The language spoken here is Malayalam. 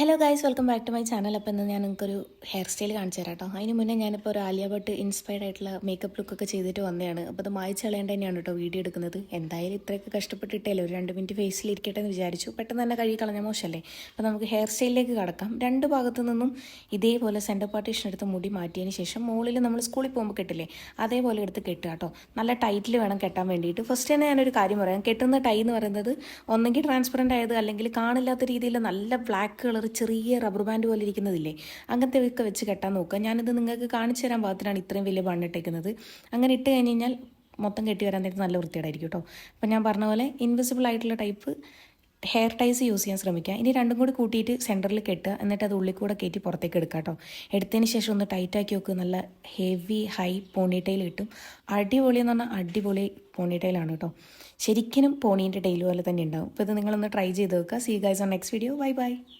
Hello guys welcome back to my channel അപ്പോൾ ഇന്ന് ഞാൻ നിങ്ങൾക്കൊരു ഹെയർ സ്റ്റൈൽ കാണിച്ചു തരാം കേട്ടോ അതിന് മുന്നേ ഞാനിപ്പോൾ ഒരു ആലിയ ഭട്ട് ഇൻസ്പയർഡ് ആയിട്ടുള്ള മേക്കപ്പ് ലുക്കൊക്കെ ചെയ്തിട്ട് വന്നതാണ്. അപ്പോൾ അത് മായ്ച്ച് കളയേണ്ട തന്നെയാണ് കേട്ടോ വീഡിയോ എടുക്കുന്നത്. എന്തായാലും ഇത്രയൊക്കെ കഷ്ടപ്പെട്ടിട്ടല്ലേ ഒരു രണ്ട് മിനിറ്റ് ഫേസിൽ ഇരിക്കട്ടെ എന്ന് വിചാരിച്ചു. പെട്ടെന്ന് തന്നെ കഴുകി കളഞ്ഞ മോശമല്ലേ അപ്പോൾ നമുക്ക് ഹെയർ സ്റ്റൈലിലേക്ക് കടക്കാം. രണ്ട് ഭാഗത്തു നിന്നും ഇതേപോലെ സെന്റർ പാർട്ടീഷൻ എടുത്ത് മുടി മാറ്റിയതിന് ശേഷം മുകളിൽ നമ്മൾ സ്കൂളിൽ പോകുമ്പോൾ കെട്ടില്ലേ? അതേപോലെ എടുത്ത് കെട്ടുക കേട്ടോ. നല്ല ടൈറ്റിൽ വേണം കെട്ടാൻ വേണ്ടിയിട്ട്. ഫസ്റ്റ് തന്നെ ഞാനൊരു കാര്യം പറയാം. കെട്ടുന്ന ടൈ എന്ന് പറയുന്നത് ഒന്നെങ്കിൽ ട്രാൻസ്പെറന്റ് ആയത് അല്ലെങ്കിൽ കാണില്ലാത്ത രീതിയിൽ നല്ല ബ്ലാക്ക് കളർ ചെറിയ റബ്ബർ ബാൻഡ് പോലെ ഇരിക്കുന്നതില്ലേ? അങ്ങനത്തെ ഒക്കെ വെച്ച് കെട്ടാൻ നോക്കുക. ഞാനിത് നിങ്ങൾക്ക് കാണിച്ചു തരാൻ പാകത്തിനാണ് ഇത്രയും വലിയ ബണ്ണിട്ടേക്കുന്നത് അങ്ങനെ ഇട്ട് കഴിഞ്ഞ് കഴിഞ്ഞാൽ മൊത്തം കെട്ടി വരാൻ നേരത്ത് നല്ല വൃത്തിയേടായിരിക്കും കേട്ടോ. അപ്പം ഞാൻ പറഞ്ഞ പോലെ ഇൻവിസിബിൾ ആയിട്ടുള്ള ടൈപ്പ് ഹെയർ ടൈസ് യൂസ് ചെയ്യാൻ ശ്രമിക്കുക. ഇനി രണ്ടും കൂടി കൂട്ടിയിട്ട് സെന്ററിൽ കെട്ടുക. എന്നിട്ട് അത് ഉള്ളിൽ കൂടെ കയറ്റി പുറത്തേക്ക് എടുക്കുക കേട്ടോ. എടുത്തതിന് ശേഷം ഒന്ന് ടൈറ്റാക്കി വെക്കുക നല്ല ഹെവി ഹൈ പോണിറ്റെയിൽ കിട്ടും. അടിപൊളി എന്ന് പറഞ്ഞാൽ അടിപൊളി പോണിറ്റെയിലാണ് കേട്ടോ. ശരിക്കും പോണീന്റെ ടൈൽ പോലെ തന്നെ ഉണ്ടാവും. അപ്പോൾ ഇത് നിങ്ങളൊന്ന് ട്രൈ ചെയ്ത് നോക്കുക. See guys on next video bye bye